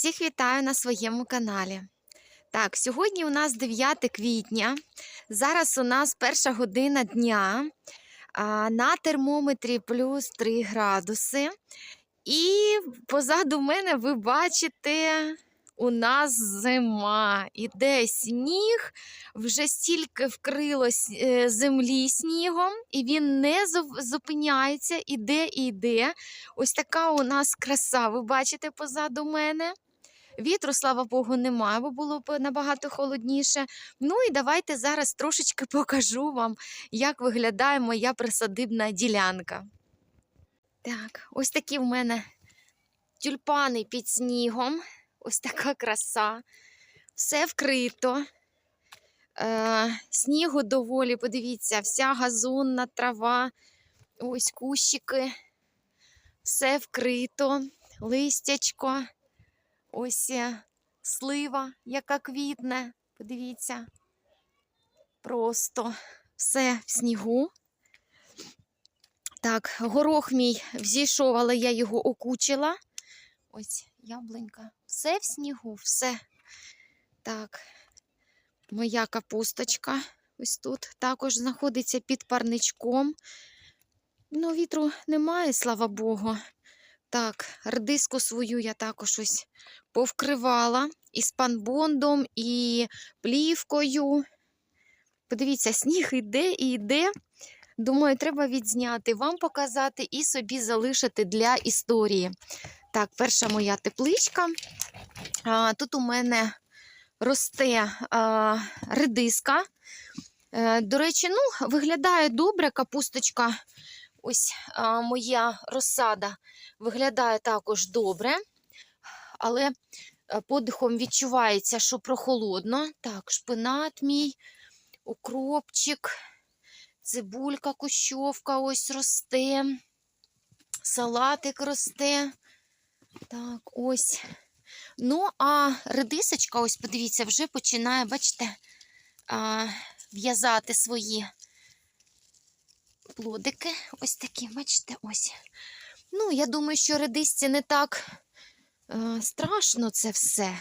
Всіх вітаю на своєму каналі. Так, сьогодні у нас 9 квітня. Зараз у нас перша година дня. На термометрі плюс 3 градуси. І позаду мене ви бачите, у нас зима. Іде сніг, вже стільки вкрило е, землі снігом, і він не зупиняється, іде і йде. Ось така у нас краса, ви бачите позаду мене. Вітру, слава Богу, немає, бо було б набагато холодніше. Ну і давайте зараз трошечки покажу вам, як виглядає моя присадибна ділянка. Так, ось такі в мене тюльпани під снігом. Ось така краса. Все вкрито. Е, снігу доволі, подивіться, вся газонна трава, ось кущики. Все вкрито, листячко. Ось е, слива, яка квітне. Подивіться. Просто все в снігу. Так, горох мій взійшов, але я його окучила. Ось яблунька. Все в снігу, все. Так, моя капусточка ось тут також знаходиться під парничком. Ну, вітру немає, слава Богу. Так, редиску свою я також ось повкривала і спанбондом, і плівкою. Подивіться, сніг іде і йде. Думаю, треба відзняти, вам показати і собі залишити для історії. Так, перша моя тепличка. А, тут у мене росте а, редиска. Е, до речі, ну, виглядає добре капусточка. Ось а, моя розсада виглядає також добре, але подихом відчувається, що прохолодно. Так, шпинат мій, укропчик, цибулька кущовка ось росте, салатик росте. Так, ось. Ну, а редисочка, ось подивіться, вже починає, бачите, в'язати свої плодики. Ось такі, бачите, ось. Ну, я думаю, що редисці не так е, страшно це все.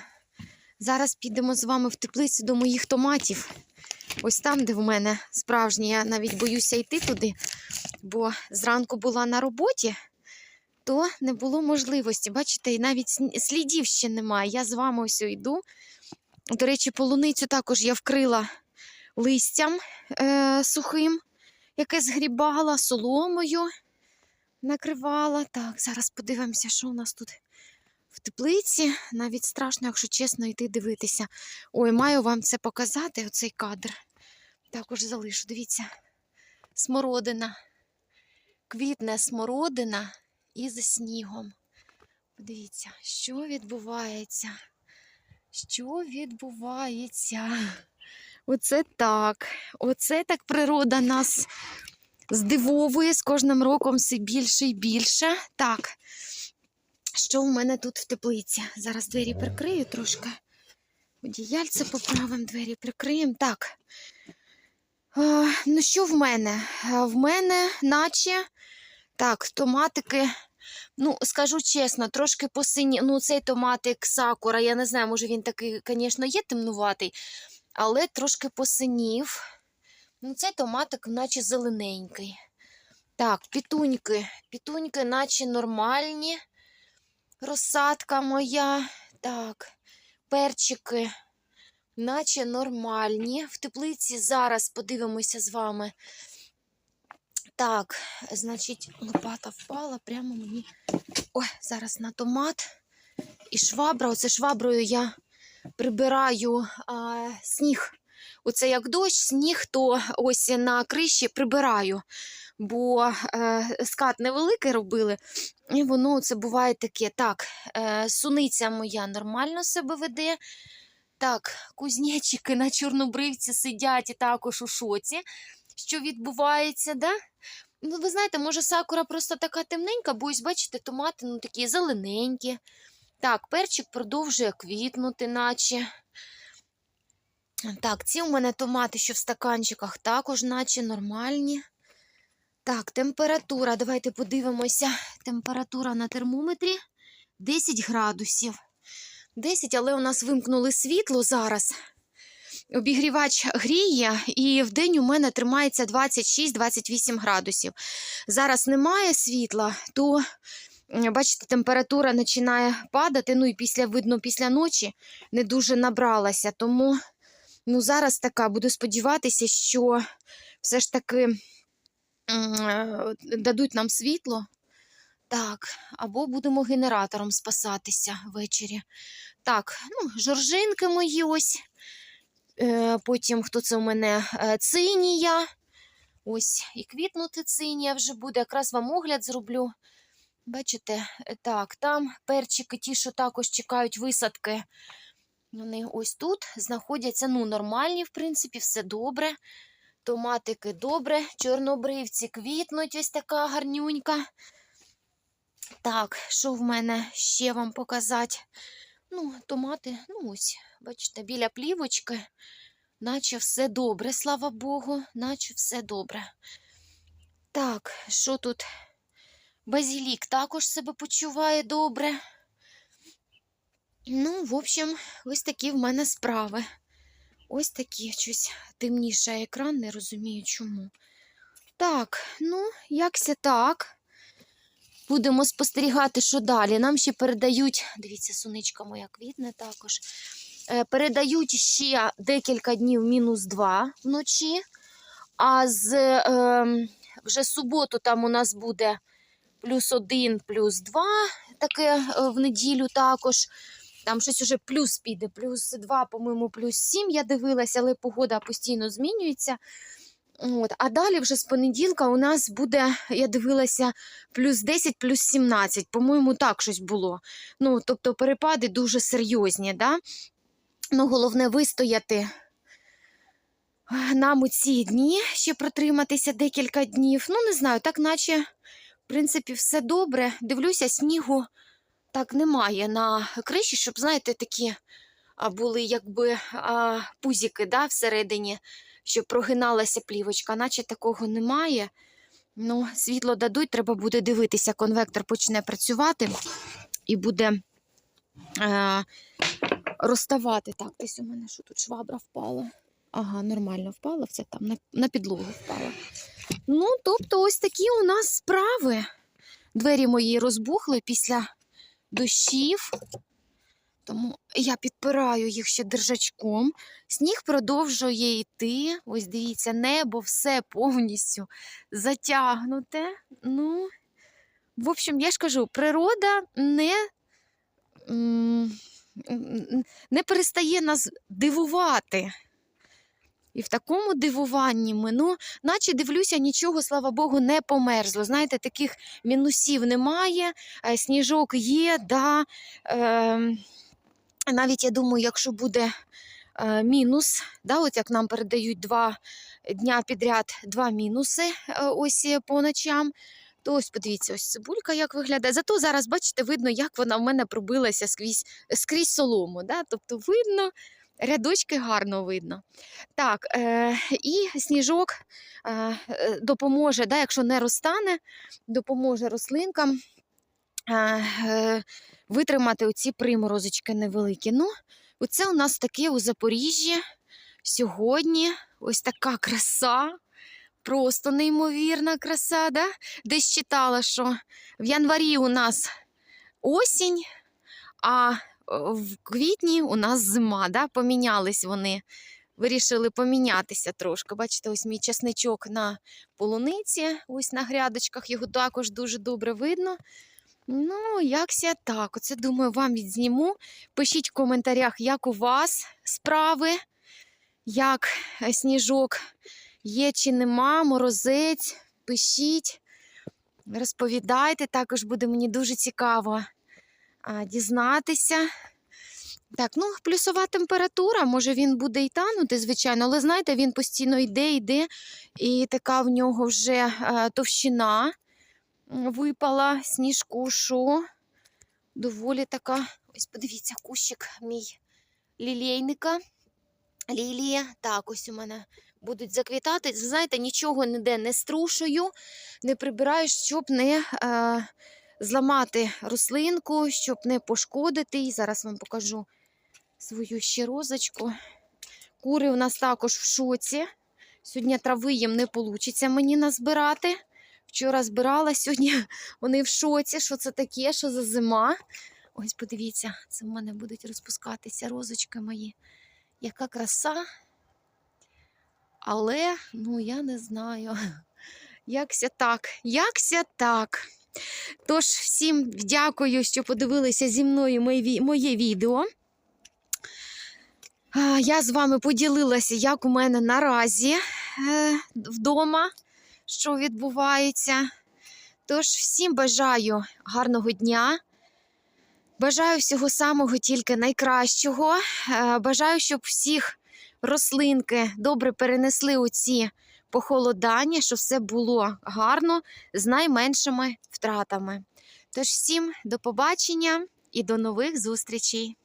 Зараз підемо з вами в теплицю до моїх томатів. Ось там, де в мене справжні, я навіть боюся йти туди, бо зранку була на роботі, то не було можливості. Бачите, навіть слідів ще немає. Я з вами ось йду. До речі, полуницю також я вкрила листям е, сухим, яке згрібала соломою накривала. Так, зараз подивимося, що у нас тут в теплиці. Навіть страшно, якщо чесно, йти дивитися. Ой, маю вам це показати, оцей кадр. Також залишу. Дивіться, смородина. Квітне смородина із снігом. Подивіться, що відбувається. Що відбувається? Оце так. Оце так природа нас здивовує з кожним роком все більше і більше. Так, що в мене тут в теплиці? Зараз двері прикрию трошки. Одіяльце поправимо, двері прикриємо. Так. А, ну, що в мене? В мене, наче, так, томатики. Ну, скажу чесно, трошки посині. Ну, цей томатик сакура, я не знаю, може він такий, звісно, є темнуватий, але трошки посинів. Ну, цей томатик, наче зелененький. Так, пітуньки. Пітуньки, наче нормальні. Розсадка моя. Так, перчики, наче нормальні. В теплиці зараз подивимося з вами. Так, значить, лопата впала прямо мені. Ой, зараз на томат. І швабра. Оце шваброю я прибираю а, сніг. Оце як дощ, сніг, то ось на криші прибираю, бо е, скат невеликий робили, і воно це буває таке. Так, е, суниця моя нормально себе веде. Так, кузнечики на чорнобривці сидять і також у шоці, що відбувається, да? Ну, ви знаєте, може, сакура просто така темненька, бо ось, бачите, томати ну, такі зелененькі. Так, перчик продовжує квітнути, наче. Так, ці у мене томати, що в стаканчиках, також, наче нормальні. Так, температура. Давайте подивимося. Температура на термометрі 10 градусів. 10, але у нас вимкнули світло зараз. Обігрівач гріє, і в день у мене тримається 26-28 градусів. Зараз немає світла, то бачите, температура починає падати. Ну і після видно, після ночі не дуже набралася. Тому ну, зараз така буду сподіватися, що все ж таки е, дадуть нам світло. Так, або будемо генератором спасатися ввечері. Так, ну, жоржинки мої ось. Е, потім хто це у мене Е, цинія. Ось і квітнути цинія вже буде. Якраз вам огляд зроблю. Бачите, Е, так, там перчики, ті, що також чекають висадки. Вони ось тут знаходяться. Ну, нормальні, в принципі, все добре. Томатики добре, чорнобривці квітнуть, ось така гарнюнька. Так, що в мене ще вам показати? Ну, томати, ну ось, бачите, біля плівочки, наче все добре, слава Богу, наче все добре. Так, що тут? Базілік також себе почуває добре. Ну, в общем, ось такі в мене справи. Ось такі щось темніше екран, не розумію чому. Так, ну, якся так. Будемо спостерігати, що далі. Нам ще передають, дивіться, суничка моя квітне також. Е, Передають ще декілька днів мінус 2 вночі. А з е, вже суботу там у нас буде плюс 1, плюс 2, таке е, в неділю також. Там щось уже плюс піде, плюс 2, по-моєму, плюс 7 я дивилася, але погода постійно змінюється. От. А далі вже з понеділка у нас буде, я дивилася, плюс 10, плюс 17. По-моєму, так щось було. Ну, тобто перепади дуже серйозні. Да? Ну, головне вистояти нам у ці дні, ще протриматися декілька днів. Ну, не знаю, так наче, принципі, все добре. Дивлюся, снігу так немає на криші, щоб, знаєте, такі були якби а, пузіки да, всередині, щоб прогиналася плівочка, наче такого немає. Ну, світло дадуть, треба буде дивитися, конвектор почне працювати і буде е, розставати. Так, десь у мене що тут швабра впала. Ага, нормально впала, все там на, на підлогу впала. Ну, тобто, ось такі у нас справи. Двері мої розбухли після дощів. Тому я підпираю їх ще держачком. Сніг продовжує йти. Ось дивіться, небо все повністю затягнуте. Ну, в общем, я ж кажу, природа не, не перестає нас дивувати. І в такому дивуванні ми, ну, наче дивлюся, нічого, слава Богу, не померзло. Знаєте, таких мінусів немає, е, сніжок є, да. Е, навіть я думаю, якщо буде е, мінус, да, от як нам передають два дня підряд два мінуси е, ось е, по ночам. То ось подивіться, ось цибулька як виглядає. Зато зараз, бачите, видно, як вона в мене пробилася скрізь, скрізь солому. Да? Тобто видно, рядочки гарно видно. Так, е, і сніжок е, допоможе, да, якщо не розтане, допоможе рослинкам е, е, витримати оці приморозочки невеликі. Ну, оце у нас таке у Запоріжжі сьогодні. Ось така краса. Просто неймовірна краса. Да? Десь читала, що в январі у нас осінь, а в квітні у нас зима. Да? Помінялись вони. Вирішили помінятися трошки. Бачите, ось мій часничок на полуниці, ось на грядочках, його також дуже добре видно. Ну, якся так. Оце думаю, вам відзніму. Пишіть в коментарях, як у вас справи, як е, сніжок є чи нема, морозець. Пишіть, розповідайте, також буде мені дуже цікаво дізнатися. Так, ну, плюсова температура, може він буде і танути, звичайно, але знаєте, він постійно йде, йде, і така в нього вже е, товщина випала сніжку, що доволі така. Ось подивіться, кущик мій лілейника. Лілія. Так, ось у мене будуть заквітати. Знаєте, нічого ніде не струшую, не прибираю, щоб не е, зламати рослинку, щоб не пошкодити. її. зараз вам покажу свою ще розочку. Кури у нас також в шоці. Сьогодні трави їм не вийде мені назбирати. Вчора збирала, сьогодні вони в шоці. Що це таке? Що за зима? Ось подивіться, це в мене будуть розпускатися розочки мої. Яка краса. Але, ну, я не знаю. Якся так, якся так. Тож, всім дякую, що подивилися зі мною моє, відео. Я з вами поділилася, як у мене наразі е, вдома, що відбувається. Тож, всім бажаю гарного дня. Бажаю всього самого тільки найкращого. Е, Бажаю, щоб всіх рослинки добре перенесли у ці похолодання, щоб все було гарно з найменшими втратами. Тож всім до побачення і до нових зустрічей!